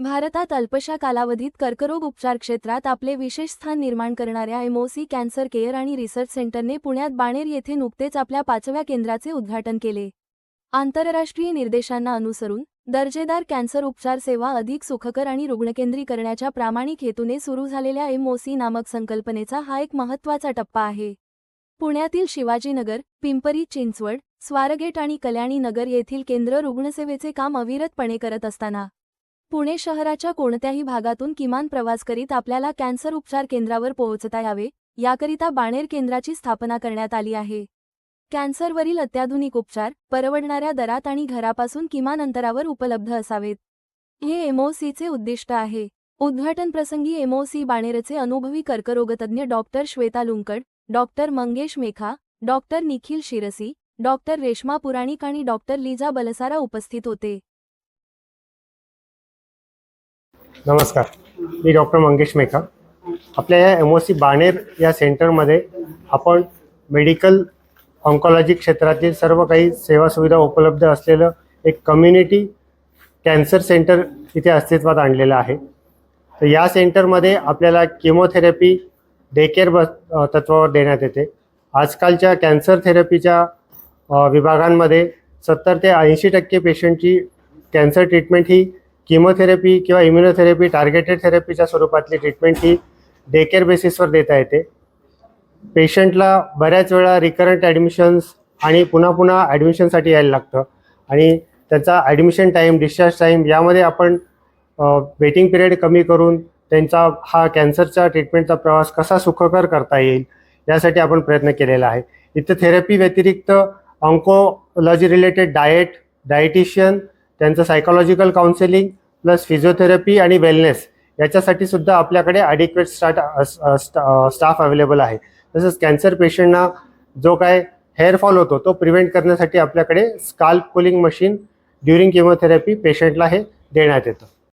भारतात अल्पशा कालावधीत कर्करोग उपचार क्षेत्रात आपले विशेष स्थान निर्माण करणाऱ्या एमओसी कॅन्सर केअर आणि रिसर्च सेंटरने पुण्यात बाणेर येथे नुकतेच आपल्या पाचव्या केंद्राचे उद्घाटन केले. आंतरराष्ट्रीय निर्देशांना अनुसरून दर्जेदार कॅन्सर उपचार सेवा अधिक सुखकर आणि रुग्णकेंद्री करण्याच्या प्रामाणिक हेतूने सुरू झालेल्या एमओसी नामक संकल्पनेचा हा एक महत्त्वाचा टप्पा आहे. पुण्यातील शिवाजीनगर पिंपरी चिंचवड स्वारगेट आणि कल्याणी नगर येथील केंद्र रुग्णसेवेचे काम अविरतपणे करत असताना पुणे शहराच्या कोणत्याही भागातून किमान प्रवास करीत आपल्याला कॅन्सर उपचार केंद्रावर पोहोचता यावे याकरिता बाणेर केंद्राची स्थापना करण्यात आली आहे. कॅन्सरवरील अत्याधुनिक उपचार परवडणाऱ्या दरात आणि घरापासून किमान अंतरावर उपलब्ध असावेत. हे एमओसीचे उद्दिष्ट आहे. उद्घाटन प्रसंगी एमओसी बाणेरचे अनुभवी कर्करोगतज्ञ doctor Shweta Lunkad doctor Mangesh Mekha doctor Nikhil Shirsi doctor Reshma Puranik आणि डॉक्टर लिजा बलसारा उपस्थित होते. नमस्कार. मी डॉक्टर मंगेश मेका. आपल्या या एम ओ सी बाणेर या सेंटरमध्ये आपण मेडिकल ऑन्कॉलॉजी क्षेत्रातील सर्व काही सेवासुविधा उपलब्ध असलेलं एक कम्युनिटी कॅन्सर सेंटर इथे अस्तित्वात आणलेलं आहे. तर या सेंटरमध्ये आपल्याला केमोथेरपी डेकेअर बस तत्वावर देण्यात येते. आजकालच्या कॅन्सर थेरपीच्या विभागांमध्ये सत्तर ते ऐंशी टक्के पेशंटची कॅन्सर ट्रीटमेंट ही किमोथेरपी किंवा इम्युनोथेरपी टार्गेटेड थेरपीच्या स्वरूपातली ट्रीटमेंट ही डेकेअर बेसिसवर देता येते. पेशंटला बऱ्याच वेळा रिकरंट ॲडमिशन्स आणि पुन्हा पुन्हा ॲडमिशनसाठी यायला लागतं. आणि त्याचा ॲडमिशन टाईम डिस्चार्ज टाईम यामध्ये आपण वेटिंग पिरियड कमी करून त्यांचा हा कॅन्सरचा ट्रीटमेंटचा प्रवास कसा सुखकर करता येईल यासाठी आपण प्रयत्न केलेला आहे. इथं थेरपी व्यतिरिक्त ऑन्कोलॉजी रिलेटेड डाएट डायटिशियन त्यांचं सायकोलॉजिकल काउन्सिलिंग प्लस फिजिओथेरपी आणि वेलनेस याच्यासाठी सुद्धा आपल्याकडे ॲडिक्वेट स्टार्ट स्टाफ अवेलेबल आहे. तसंच कॅन्सर पेशंटना जो काय हेअरफॉल होतो तो प्रिव्हेंट करण्यासाठी आपल्याकडे scalp cooling machine during chemotherapy पेशंटला हे देण्यात येतं.